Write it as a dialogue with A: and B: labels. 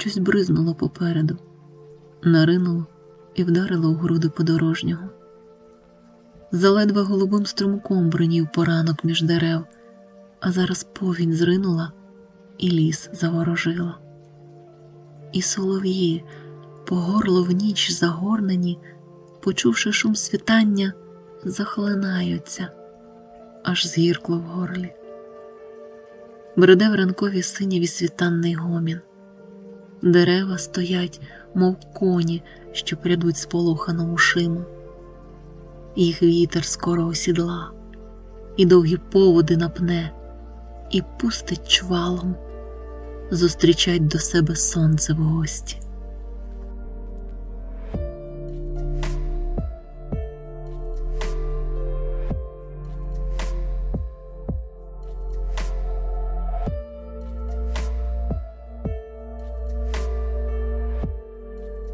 A: щось бризнуло попереду, наринуло і вдарило у груди подорожнього. Заледве голубим струмком бринів поранок між дерев, а зараз повінь зринула і ліс заворожила. І солов'ї, по горло в ніч загорнені, почувши шум світання, захлинаються, аж згіркло в горлі. Бреде в ранкові синяві світанний гомін. Дерева стоять, мов коні, що прядуть сполохано ушима. Їх вітер скоро осідла, і довгі поводи напне, і пустить чвалом, зустрічать до себе сонце в гості.